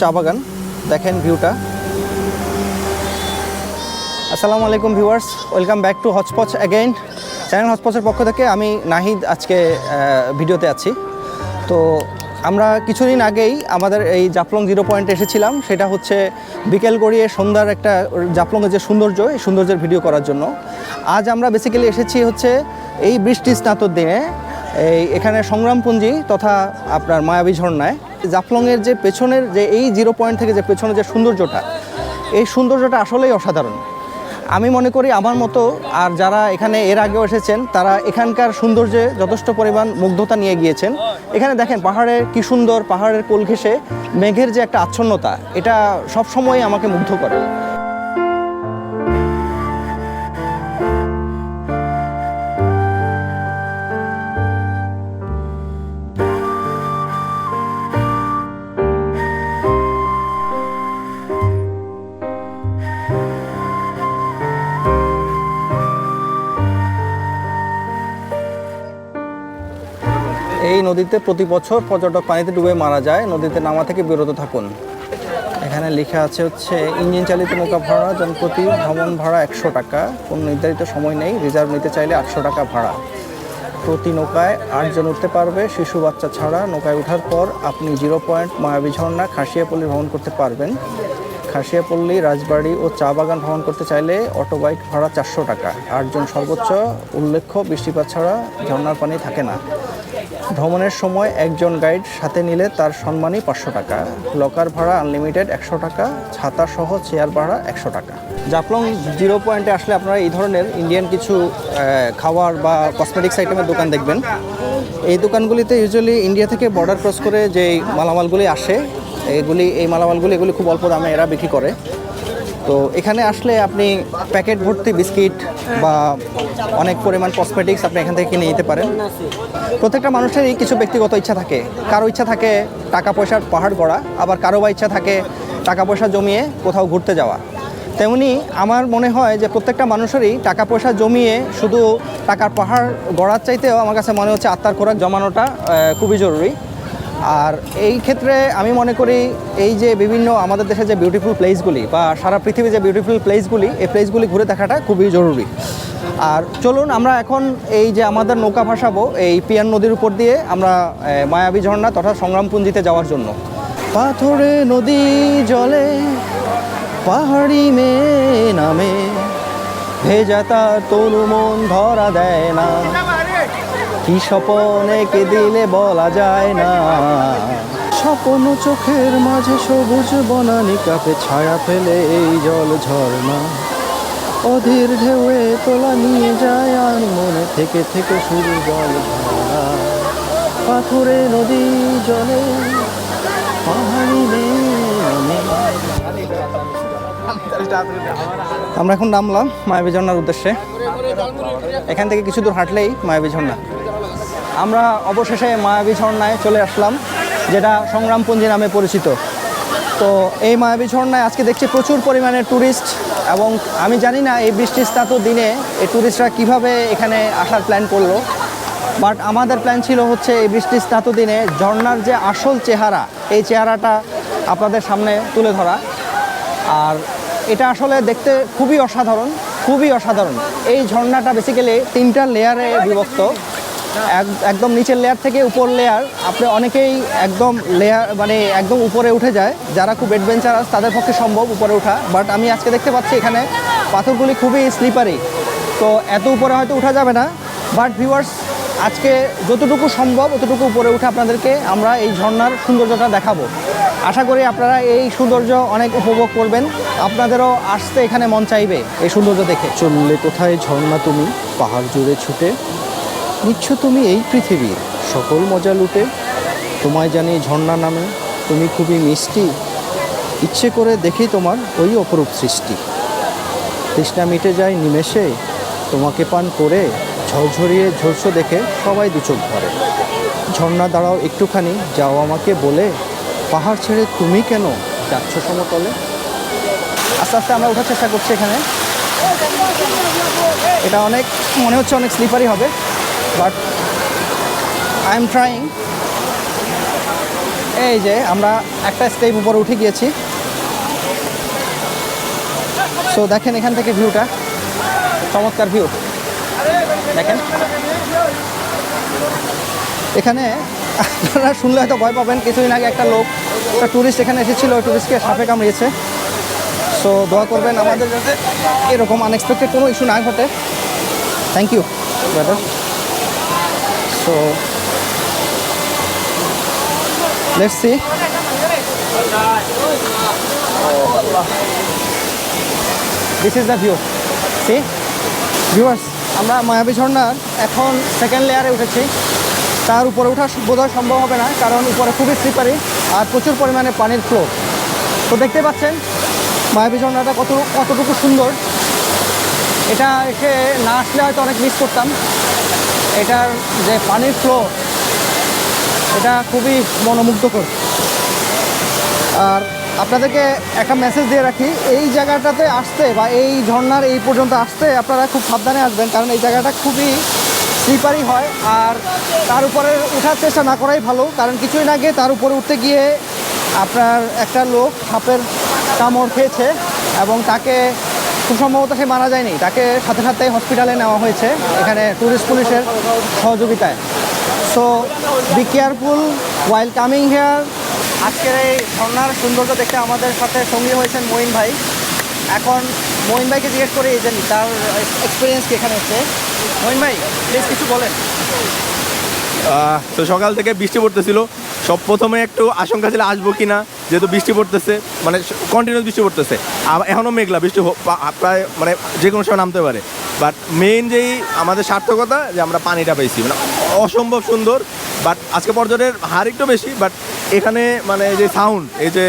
চা বাগান। দেখেন ভিউটা। আসসালামু আলাইকুম viewers, welcome back to hotchpotch again channel হচপচের পক্ষ থেকে আমি নাহিদ আজকে ভিডিওতে আছি। তো আমরা কিছুদিন আগেই আমাদের এই জাফলং জিরো পয়েন্টে এসেছিলাম। সেটা হচ্ছে বিকেল গড়িয়ে সন্ধ্যার একটা জাফলংয়ের যে সৌন্দর্য, এই সৌন্দর্যের ভিডিও করার জন্য। আজ আমরা বেসিক্যালি এসেছি হচ্ছে এই বৃষ্টি স্নাতর দিনে, এই এখানে সংগ্রামপুঞ্জি তথা আপনার মায়াবী ঝর্ণায়। জাফলংয়ের যে পেছনের যে এই জিরো পয়েন্ট থেকে যে পেছনের যে সৌন্দর্যটা, এই সৌন্দর্যটা আসলেই অসাধারণ। আমি মনে করি আমার মতো আর যারা এখানে এর আগেও এসেছেন, তারা এখানকার সৌন্দর্যে যথেষ্ট পরিমাণ মুগ্ধতা নিয়ে গিয়েছেন। এখানে দেখেন, পাহাড়ের কি সুন্দর, পাহাড়ের কোল ঘেঁষে মেঘের যে একটা আচ্ছন্নতা, এটা সবসময় আমাকে মুগ্ধ করে। নদীতে প্রতি বছর পর্যটক পানিতে ডুবে মারা যায়। নদীতে নামা থেকে বিরত থাকুন। এখানে লেখা আছে হচ্ছে, ইঞ্জিন চালিত নৌকা ভাড়া, জনপ্রতি ভ্রমণ ভাড়া একশো টাকা। কোনো নির্ধারিত সময় নেই, রিজার্ভ নিতে চাইলে আটশো টাকা ভাড়া। প্রতি নৌকায় আটজন উঠতে পারবে, শিশু বাচ্চা ছাড়া। নৌকায় ওঠার পর আপনি জিরো পয়েন্ট মায়াবী ঝর্ণা, খাসিয়াপল্লী ভ্রমণ করতে পারবেন। খাসিয়াপল্লী, রাজবাড়ি ও চা বাগান ভ্রমণ করতে চাইলে অটো বাইক ভাড়া চারশো টাকা। আটজন সর্বোচ্চ, উল্লেখ্য বৃষ্টিপাত ছাড়া ঝর্ণার পানি থাকে না। ভ্রমণের সময় একজন গাইড সাথে নিলে তার সম্মানই পাঁচশো টাকা। লকার ভাড়া আনলিমিটেড একশো টাকা, ছাতা সহ চেয়ার ভাড়া একশো টাকা। জাফলং জিরো পয়েন্টে আসলে আপনারা এই ধরনের ইন্ডিয়ান কিছু খাবার বা কসমেটিক্স আইটেমের দোকান দেখবেন। এই দোকানগুলিতে ইউজুয়ালি ইন্ডিয়া থেকে বর্ডার ক্রস করে যে মালামালগুলি আসে, এগুলি, এই মালামালগুলি এগুলি খুব অল্প দামে এরা বিক্রি করে। তো এখানে আসলে আপনি প্যাকেট ভর্তি বিস্কিট বা অনেক পরিমাণ কসমেটিক্স আপনি এখান থেকে কিনে নিতে পারেন। প্রত্যেকটা মানুষেরই কিছু ব্যক্তিগত ইচ্ছা থাকে। কারও ইচ্ছা থাকে টাকা পয়সার পাহাড় গড়া, আবার কারও বা ইচ্ছা থাকে টাকা পয়সা জমিয়ে কোথাও ঘুরতে যাওয়া। তেমনি আমার মনে হয় যে প্রত্যেকটা মানুষেরই টাকা পয়সা জমিয়ে শুধু টাকার পাহাড় গড়ার চাইতেও আমার কাছে মনে হচ্ছে আত্মার খোরাক জমানোটা খুবই জরুরি। আর এই ক্ষেত্রে আমি মনে করি এই যে বিভিন্ন আমাদের দেশে যে বিউটিফুল প্লেসগুলি বা সারা পৃথিবীর যে বিউটিফুল প্লেসগুলি এই প্লেসগুলি ঘুরে দেখাটা খুবই জরুরি। আর চলুন আমরা এখন এই যে আমাদের নৌকা ভাসাবো, এই পিয়ান নদীর উপর দিয়ে আমরা মায়াবী ঝর্ণা তথা সংগ্রামপুঞ্জিতে যাওয়ার জন্য। পাথরে নদী জলে, পাহাড়ি মেয়ে নামে, ভেজা তার তরু মন ধরা দেয় না। কি স্বপনে কে দিলে বলা যায় না? স্বপন চোখের মাঝে সবুজ বনানি কাপে ছায়া ফেলে এই জল ঝর্ণা। অধীর ঢেউয়ে তোলা নিয়ে যায় আর মনে থেকে থেকে শুরু জল ঝরা পাথরে নদী জলে পাহাড়ি আমরা এখন নামলাম মায়াবী ঝর্ণার উদ্দেশ্যে। এখান থেকে কিছু দূর হাঁটলেই মায়াবী ঝর্ণা। আমরা অবশেষে মায়াবী ঝর্ণায় চলে আসলাম, যেটা সংগ্রামপুঞ্জি নামে পরিচিত। তো এই মায়াবী ঝর্ণায় আজকে দেখছি প্রচুর পরিমাণে ট্যুরিস্ট এবং আমি জানি না এই বৃষ্টি স্নাত দিনে এই ট্যুরিস্টরা কীভাবে এখানে আসার প্ল্যান করল বাট আমাদের প্ল্যান ছিল হচ্ছে এই বৃষ্টি স্নাত দিনে ঝর্ণার যে আসল চেহারা, এই চেহারাটা আপনাদের সামনে তুলে ধরা। আর এটা আসলে দেখতে খুবই অসাধারণ খুবই অসাধারণ। এই ঝর্ণাটা বেসিক্যালি তিনটা লেয়ারে বিভক্ত। একদম নিচের লেয়ার থেকে উপর লেয়ার আপনি অনেকেই একদম লেয়ার মানে একদম উপরে উঠে যায়। যারা খুব অ্যাডভেঞ্চারাস তাদের পক্ষে সম্ভব উপরে ওঠা। বাট আমি আজকে দেখতে পাচ্ছি এখানে পাথরগুলি খুবই স্লিপারি তো এত উপরে হয়তো উঠা যাবে না। বাট ভিউয়ার্স আজকে যতটুকু সম্ভব অতটুকু উপরে উঠে আপনাদেরকে আমরা এই ঝর্নার সৌন্দর্যটা দেখাবো। আশা করি আপনারা এই সৌন্দর্য অনেক উপভোগ করবেন। আপনাদেরও আসতে এখানে মন চাইবে এই সৌন্দর্য দেখে। চললে কোথায় ঝর্ণা তুমি? পাহাড় জুড়ে ছুটে নিচ্ছ তুমি এই পৃথিবীর সকল মজা লুটে। তোমায় জানি ঝর্ণা নামে, তুমি খুবই মিষ্টি। ইচ্ছে করে দেখি তোমার ওই অপরূপ সৃষ্টি। তৃষ্ণা মিটে যায় নিমেষে, তোমাকে পান করে ঝরঝরিয়ে ঝরছো দেখে সবাই দুচোখ ধরে ঝর্ণা দাঁড়াও একটুখানি, যাও আমাকে বলে, পাহাড় ছেড়ে তুমি কেন যাচ্ছ সমতলে? আস্তে আস্তে আমরা ওঠার চেষ্টা করছি এখানে। এটা অনেক, মনে হচ্ছে অনেক স্লিপারি হবে। বাট আই এম ট্রাইং এই যে আমরা একটা স্টেপ উপরে উঠে গিয়েছি। সো দেখেন এখান থেকে ভিউটা চমৎকার ভিউ দেখেন। এখানে আপনারা শুনলে হয়তো ভয় পাবেন, কিছুদিন আগে একটা লোক, একটা ট্যুরিস্ট এখানে এসেছিল ট্যুরিস্টকে সাপে কামড়িয়েছে। সো দোয়া করবেন আমাদের যাতে এরকম আনএক্সপেক্টেড কোনো ইস্যু না ঘটে। Thank you brother so let's see this is the view see viewers আমরা মায়াবী ঝর্ণার এখন সেকেন্ড লেয়ারে উঠেছি। তার উপরে ওঠা বোধহয় সম্ভব হবে না, কারণ উপরে খুবই স্লিপারি আর প্রচুর পরিমাণে পানির ফ্লো তো দেখতে পাচ্ছেন, মায়াবী ঝর্ণাটা কত কতটুকু সুন্দর। এটা এসে না আসলে হয়তো অনেক মিস করতাম। এটার যে পানির ফ্লো এটা খুবই মনোমুগ্ধকর। আর আপনাদেরকে একটা মেসেজ দিয়ে রাখি, এই জায়গাটাতে আসতে বা এই ঝর্নার এই পর্যন্ত আসতে আপনারা খুব সাবধানে আসবেন, কারণ এই জায়গাটা খুবই স্লিপারি হয় আর তার উপরে ওঠার চেষ্টা না করাই ভালো, কারণ কিছুই না আগে তার উপরে উঠতে গিয়ে আপনার একটা লোক সাপের কামড় খেয়েছে এবং তাকে খুব সম্ভবত সে মারা যায়নি। তাকে সাথে সাথে হসপিটালে নেওয়া হয়েছে। এখানে ট্যুরিস্ট পুলিশের সহযোগিতায়। So be careful while coming here আজকের এই ঝর্ণার সৌন্দর্য দেখতে আমাদের সাথে সঙ্গী হয়েছেন মঈন ভাই। এখন মঈন ভাইকে জিজ্ঞেস করে, এই যে তার এক্সপিরিয়েন্স কি এখানে হচ্ছে? মঈন ভাই প্লিজ কিছু বলেন। তো সকাল থেকে বৃষ্টি পড়তেছিল। সব প্রথমে একটু আশঙ্কা ছিল, আসব কি না যেহেতু বৃষ্টি পড়তেছে মানে কন্টিনিউ বৃষ্টি পড়তেছে। এখনও মেঘলা, বৃষ্টি প্রায় মানে যে কোনো সময় নামতে পারে। বাট মেইন যেই আমাদের সার্থকতা, যে আমরা পানিটা পাইছি মানে অসম্ভব সুন্দর বাট আজকে পর্যটনের হার একটু বেশি বাট এখানে মানে যে সাউন্ড এই যে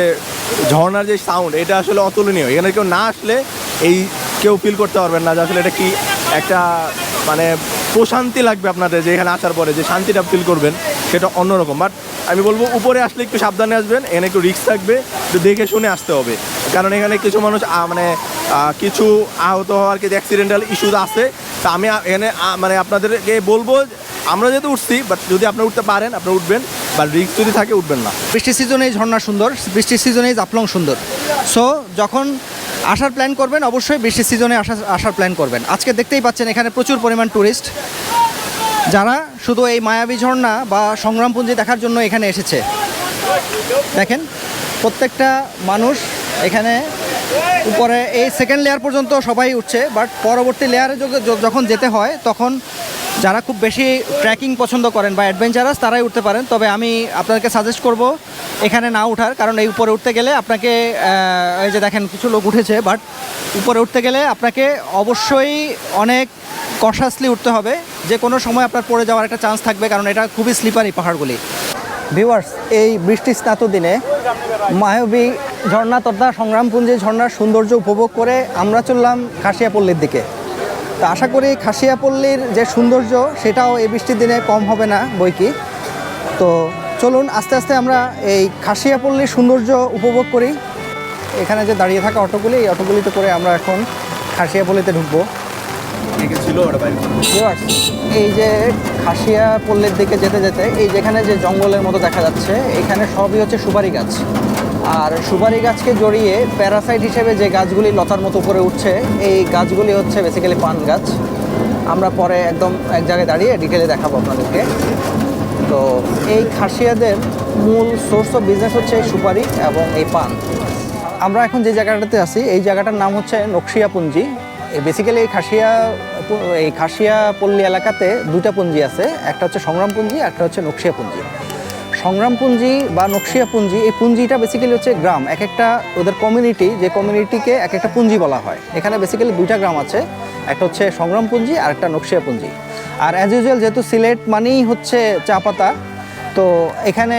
ঝর্ণার যে সাউন্ড এটা আসলে অতুলনীয়। এখানে কেউ না আসলে এই কেউ ফিল করতে পারবেন না যে আসলে এটা কি একটা মানে প্রশান্তি লাগবে আপনাদের যে এখানে আসার পরে, যে শান্তিটা ফিল করবেন, সেটা অন্যরকম। বাট আমি বলব, উপরে আসলে একটু সাবধানে আসবেন, এখানে একটু রিস্ক থাকবে, একটু দেখে শুনে আসতে হবে। কারণ এখানে কিছু মানুষ মানে কিছু আহত হওয়ার কিছু অ্যাক্সিডেন্টাল ইস্যুজ আছে। তা আমি এখানে মানে আপনাদেরকে বলব, আমরা যেহেতু উঠছি বাট যদি আপনারা উঠতে পারেন, আপনারা উঠবেন বা রিক্স যদি থাকে, উঠবেন না। বৃষ্টির সিজনেই ঝর্ণা সুন্দর, বৃষ্টির সিজনেই জাফলং সুন্দর। সো যখন আসার প্ল্যান করবেন, অবশ্যই বৃষ্টির সিজনে আসার আসার প্ল্যান করবেন। আজকে দেখতেই পাচ্ছেন, এখানে প্রচুর পরিমাণ ট্যুরিস্ট যারা শুধু এই মায়াবী ঝর্ণা বা সংগ্রামপুঞ্জি দেখার জন্য এখানে এসেছে। দেখেন, প্রত্যেকটা মানুষ এখানে উপরে এই সেকেন্ড লেয়ার পর্যন্ত সবাই উঠছে বাট পরবর্তী লেয়ারে যখন যেতে হয়, তখন যারা খুব বেশি ট্রেকিং পছন্দ করেন বা অ্যাডভেঞ্চারাস, তারাই উঠতে পারেন। তবে আমি আপনাদেরকে সাজেস্ট করব এখানে না ওঠার কারণ এই উপরে উঠতে গেলে আপনাকে এই যে দেখেন কিছু লোক উঠেছে বাট উপরে উঠতে গেলে আপনাকে অবশ্যই অনেক কনসাসলি উঠতে হবে। যে কোনো সময় আপনার পড়ে যাওয়ার একটা চান্স থাকবে, কারণ এটা খুবই স্লিপারি পাহাড়গুলি। ভিউয়ার্স এই বৃষ্টি স্নাত দিনে মায়াবী ঝর্ণা তথা সংগ্রামপুঞ্জি ঝর্ণার সৌন্দর্য উপভোগ করে আমরা চললাম খাসিয়াপল্লির দিকে। তো আশা করি খাসিয়াপল্লির যে সৌন্দর্য সেটাও এই বৃষ্টির দিনে কম হবে না বই কি তো চলুন আস্তে আস্তে আমরা এই খাসিয়াপল্লির সৌন্দর্য উপভোগ করি। এখানে যে দাঁড়িয়ে থাকা অটোগুলি এই অটোগুলিতে করে আমরা এখন খাসিয়াপল্লিতে ঢুকবো। এই যে খাসিয়া পল্লীর দিকে যেতে যেতে এই যেখানে যে জঙ্গলের মতো দেখা যাচ্ছে এখানে সবই হচ্ছে সুপারি গাছ। আর সুপারি গাছকে জড়িয়ে প্যারাসাইট হিসেবে যে গাছগুলি লতার মতো উপরে উঠছে, এই গাছগুলি হচ্ছে বেসিক্যালি পান গাছ। আমরা পরে একদম এক জায়গায় দাঁড়িয়ে ডিটেলে দেখাবো আপনাদেরকে। তো এই খাসিয়াদের মূল সোর্স অফ বিজনেস হচ্ছে এই সুপারি এবং এই পান। আমরা এখন যে জায়গাটাতে আছি, এই জায়গাটার নাম হচ্ছে নকশিয়াপুঞ্জি। বেসিক্যালি এই খাসিয়া এই খাসিয়া পল্লী এলাকাতে দুইটা পুঞ্জি আছে, একটা হচ্ছে সংগ্রামপুঞ্জি, একটা হচ্ছে নকশিয়াপুঞ্জি। সংগ্রামপুঞ্জি বা নকশিয়াপুঞ্জি, এই পুঞ্জিটা বেসিক্যালি হচ্ছে গ্রাম। এক একটা ওদের কমিউনিটি যে কমিউনিটিকে এক একটা পুঞ্জি বলা হয়। এখানে বেসিক্যালি দুইটা গ্রাম আছে। একটা হচ্ছে সংগ্রামপুঞ্জি, আর একটা নকশিয়াপুঞ্জি। আর অ্যাজ ইউজুয়াল যেহেতু সিলেট মানেই হচ্ছে চা পাতা, তো এখানে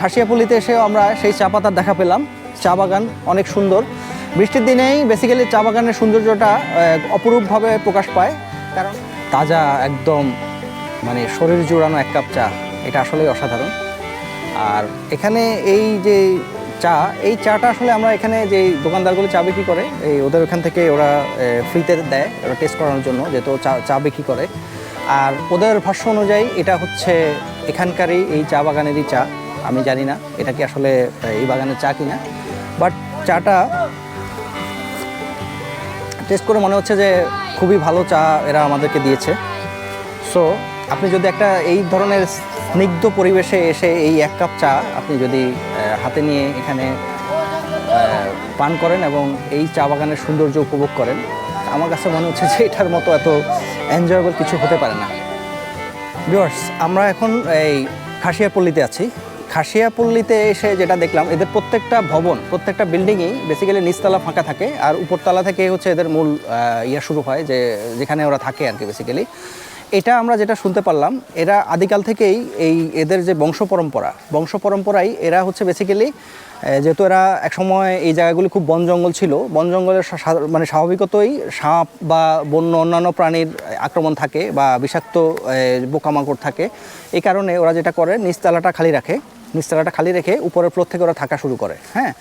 খাসিয়াপল্লিতে এসেও আমরা সেই চা পাতার দেখা পেলাম। চা বাগান অনেক সুন্দর। বৃষ্টির দিনেই বেসিক্যালি চা বাগানের সৌন্দর্যটা অপরূপভাবে প্রকাশ পায়। কারণ তাজা একদম মানে শরীর জুড়ানো এক কাপ চা, এটা আসলেই অসাধারণ। আর এখানে এই যে চা, এই চাটা আসলে আমরা এখানে যে দোকানদারগুলো চা বিক্রি করে, এই ওদের ওখান থেকে ওরা ফ্রিতে দেয়, ওরা টেস্ট করানোর জন্য, যেহেতু চা চা বিক্রি করে। আর ওদের ভাষ্য অনুযায়ী এটা হচ্ছে এখানকারই এই চা বাগানেরই চা, আমি জানি না এটা কি আসলে এই বাগানের চা কিনা। বাট চাটা টেস্ট করে মনে হচ্ছে যে খুবই ভালো চা এরা আমাদেরকে দিয়েছে। সো আপনি যদি একটা এই ধরনের স্নিগ্ধ পরিবেশে এসে এই এক কাপ চা আপনি যদি হাতে নিয়ে এখানে পান করেন এবং এই চা বাগানের সৌন্দর্য উপভোগ করেন, আমার কাছে মনে হচ্ছে যে এটার মতো এত এনজয়েবল কিছু হতে পারে না। ভিউয়ার্স আমরা এখন এই খাসিয়াপল্লিতে আছি। খাসিয়াপল্লিতে এসে যেটা দেখলাম, এদের প্রত্যেকটা ভবন, প্রত্যেকটা বিল্ডিংই বেসিক্যালি নিচতলা ফাঁকা থাকে, আর উপরতলা থেকে হচ্ছে এদের মূল ইয়া শুরু হয় যে, যেখানে ওরা থাকে আর কি বেসিক্যালি এটা আমরা যেটা শুনতে পারলাম, এরা আদিকাল থেকেই এই এদের যে বংশ পরম্পরা, বংশ পরম্পরাই এরা হচ্ছে বেসিক্যালি যেহেতু এরা একসময় এই জায়গাগুলি খুব বন জঙ্গল ছিল, বন জঙ্গলের মানে স্বাভাবিকতই সাপ বা বন্য অন্যান্য প্রাণীর আক্রমণ থাকে বা বিষাক্ত বোকামাকড় পোকামাকড় থাকে। এই কারণে ওরা যেটা করে, নিচতলাটা খালি রাখে। নিচতলাটা খালি রেখে উপরের ফ্লোর থেকে ওরা থাকা শুরু করে হ্যাঁ?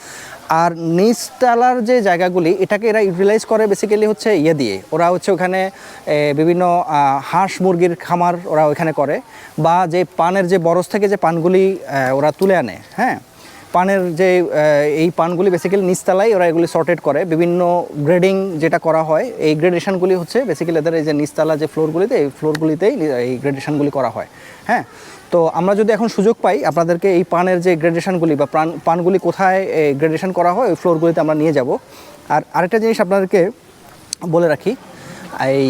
আর নিচতলার যে জায়গাগুলি, এটাকে এরা ইউটিলাইজ করে বেসিক্যালি হচ্ছে ইয়ে দিয়ে। ওরা হচ্ছে ওখানে বিভিন্ন হাঁস মুরগির খামার ওরা ওখানে করে বা যে পানের যে বরজ থেকে যে পানগুলি ওরা তুলে আনে হ্যাঁ? পানের যে এই পানগুলি বেসিক্যালি নিচতলায় ওরা এগুলি সর্টেড করে। বিভিন্ন গ্রেডিং যেটা করা হয়, এই গ্রেডেশনগুলি হচ্ছে বেসিক্যালি এদের এই যে নিচতলা যে ফ্লোরগুলিতে এই ফ্লোরগুলিতেই এই গ্রেডেশনগুলি করা হয় হ্যাঁ? তো আমরা যদি এখন সুযোগ পাই, আপনাদেরকে এই পানের যে গ্রেডেশনগুলি বা প্রাণ, পানগুলি কোথায় গ্রেডেশন করা হয়, ওই ফ্লোরগুলিতে আমরা নিয়ে যাব। আর আরেকটা জিনিস আপনাদেরকে বলে রাখি, এই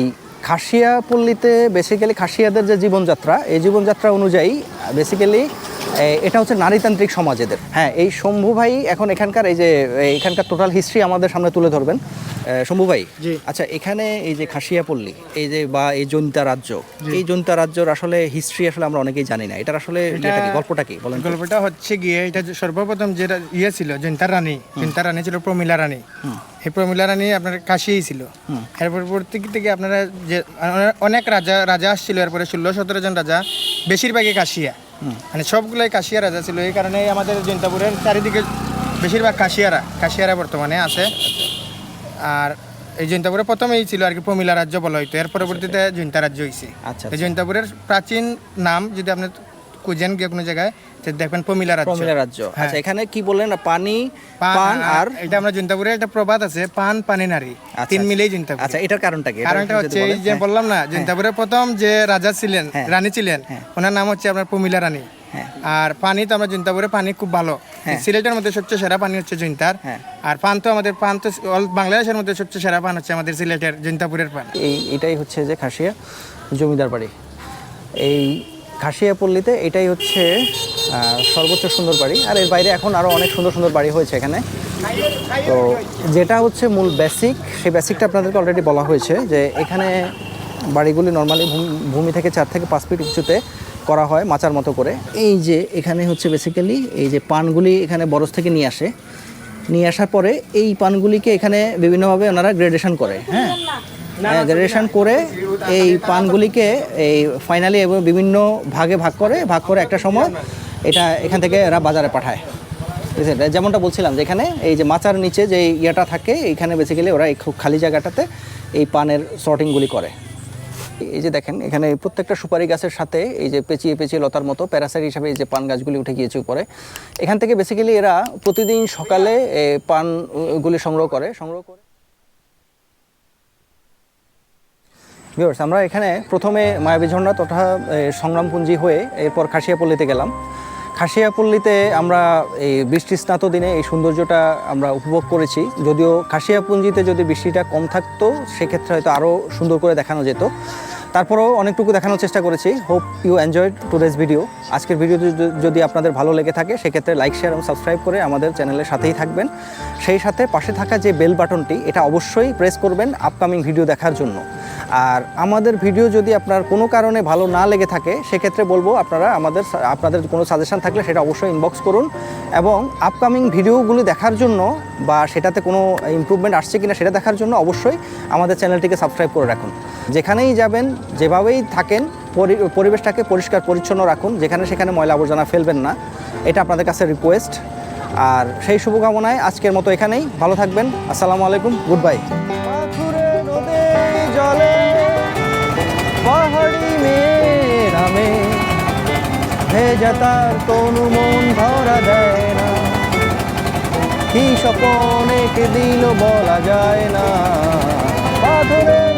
খাসিয়া পল্লীতে বেসিক্যালি খাসিয়াদের যে জীবনযাত্রা এই জীবনযাত্রা অনুযায়ী বেসিক্যালি এটা হচ্ছে নারীতান্ত্রিক সমাজ এদের। হ্যাঁ এই শম্ভু ভাই এখন এখানকার এই যে এখানকার টোটাল হিস্ট্রি আমাদের সামনে তুলে ধরবেন। শম্ভু ভাই আচ্ছা এখানে এই যে খাসিয়া পল্লী এই যে বা এই জৈন্তা রাজ্য এই জৈন্তা রাজ্যর আসলে হিস্ট্রি আসলে আমরা অনেকেই জানি না। এটার আসলে গল্পটা কি বলেন গল্পটা হচ্ছে গিয়ে এটা যে সর্বপ্রথম যেটা ইয়ে ছিল জয়ন্তার রানী। জয়ন্তার রানী ছিল প্রমিলা রানী। এই প্রমিলা রানী আপনার কাশিই ছিল। এর পরবর্তী থেকে আপনারা যে অনেক রাজা রাজা আসছিল এরপরে ষোলো সতেরো জন রাজা বেশিরভাগই কাশিয়া। মানে সবগুলোই কাশিয়া রাজা ছিল। এই কারণে আমাদের জয়ন্তাপুরের চারিদিকে বেশিরভাগ কাশিয়ারা কাশিয়ারা বর্তমানে আছে। আর এই জয়ন্তাপুরে প্রথমেই ছিল আর কি প্রমিলা রাজ্য বলা হইতো। এর পরবর্তীতে জৈন্তা রাজ্য হয়েছে আচ্ছা, এই জয়ন্তাপুরের প্রাচীন নাম যদি আপনি খুঁজেন গিয়ে কোনো জায়গায় দেখবেন প্রমিলা রাজ্য প্রমিলা রাজ্য হ্যাঁ। আচ্ছা এখানে কি বললেন পানি পান আর এটা আমরা জয়ন্তাপুরে একটা প্রবাদ আছে পান পানি নারী আচ্ছা, তিন আচ্ছা। মিলেই জয়ন্তাপুর আচ্ছা এটার কারণটা কি কারণটা হচ্ছে এই যে হ্যাঁ। বললাম না জয়ন্তাপুরে প্রথম যে রাজা ছিলেন হ্যাঁ। রানী ছিলেন ওনার নাম হচ্ছে আপনার প্রমিলা রানী হ্যাঁ। আর পানি তো আমরা জয়ন্তাপুরে পানি খুব ভালো হ্যাঁ। সিলেটের মধ্যে সবচেয়ে সেরা পানি হচ্ছে জয়ন্তার হ্যাঁ। আর পান তো আমাদের পান তো বাংলাদেশের মধ্যে সবচেয়ে সেরা পান হচ্ছে আমাদের সিলেটের জয়ন্তাপুরের পান এই এটাই হচ্ছে যে খাসিয়া জমিদার বাড়ি এই খাসিয়া পল্লীতে এটাই হচ্ছে সর্বোচ্চ সুন্দর বাড়ি। আর এর বাইরে এখন আরও অনেক সুন্দর সুন্দর বাড়ি হয়েছে এখানে। তো যেটা হচ্ছে মূল বেসিক সেই বেসিকটা আপনাদেরকে অলরেডি বলা হয়েছে যে এখানে বাড়িগুলি নর্মালি ভূমি থেকে চার থেকে পাঁচ ফিট উঁচুতে করা হয় মাচার মতো করে। এই যে এখানে হচ্ছে বেসিক্যালি এই যে পানগুলি এখানে বরজ থেকে নিয়ে আসে। নিয়ে আসার পরে এই পানগুলিকে এখানে বিভিন্নভাবে ওনারা গ্রেডেশন করে হ্যাঁ? গ্রেডেশন করে এই পানগুলিকে এই ফাইনালি এবং বিভিন্ন ভাগে ভাগ করে ভাগ করে একটা সময় এটা এখান থেকে এরা বাজারে পাঠায়? যেমনটা বলছিলাম যে এখানে এই যে মাচার নিচে যে ইয়েটা থাকে এইখানে বেসিক্যালি ওরা এই খুব খালি জায়গাটাতে এই পানের সর্টিংগুলি করে। এই যে দেখেন এখানে প্রত্যেকটা সুপারি গাছের সাথে এই যে পেঁচিয়ে পেঁচিয়ে লতার মতো প্যারাসাইট হিসাবে এই যে পান গাছগুলি উঠে গিয়েছে উপরে। এখান থেকে বেসিক্যালি এরা প্রতিদিন সকালে পানগুলি সংগ্রহ করে সংগ্রহ করে। ভিউয়ার্স আমরা এখানে প্রথমে মায়াবী ঝর্ণা তথা সংগ্রামপুঞ্জি হয়ে এরপর খাসিয়াপল্লিতে গেলাম। খাসিয়াপল্লিতে আমরা এই বৃষ্টি স্নাত দিনে এই সৌন্দর্যটা আমরা উপভোগ করেছি। যদিও খাসিয়াপুঞ্জিতে যদি বৃষ্টিটা কম থাকতো, সেক্ষেত্রে হয়তো আরও সুন্দর করে দেখানো যেত। তারপরেও অনেকটুকু দেখানোর চেষ্টা করেছি। Hope you enjoy today's video আজকের ভিডিও যদি আপনাদের ভালো লেগে থাকে, সেক্ষেত্রে লাইক শেয়ার এবং সাবস্ক্রাইব করে আমাদের চ্যানেলের সাথেই থাকবেন। সেই সাথে পাশে থাকা যে বেল বাটনটি এটা অবশ্যই প্রেস করবেন আপকামিং ভিডিও দেখার জন্য। আর আমাদের ভিডিও যদি আপনার কোনো কারণে ভালো না লেগে থাকে, সেক্ষেত্রে বলব আপনারা আমাদের আপনাদের কোনো সাজেশন থাকলে সেটা অবশ্যই ইনবক্স করুন এবং আপকামিং ভিডিওগুলি দেখার জন্য বা সেটাতে কোনো ইমপ্রুভমেন্ট আসছে কিনা সেটা দেখার জন্য অবশ্যই আমাদের চ্যানেলটিকে সাবস্ক্রাইব করে রাখুন। যেখানেই যাবেন, যেভাবেই থাকেন, পরি- পরিবেশটাকে পরিষ্কার, পরিচ্ছন্ন রাখুন। যেখানে সেখানে ময়লা আবর্জনা ফেলবেন না। এটা আপনাদের কাছে রিকোয়েস্ট আর সেই শুভকামনায় আজকের মতো এখানেই। ভালো থাকবেন। আসসালামু আলাইকুম। গুড বাই মেরামে ভেজা তার তনু মন ধরা যায় না। কি স্বপন দিল বলা যায় না। পাথরের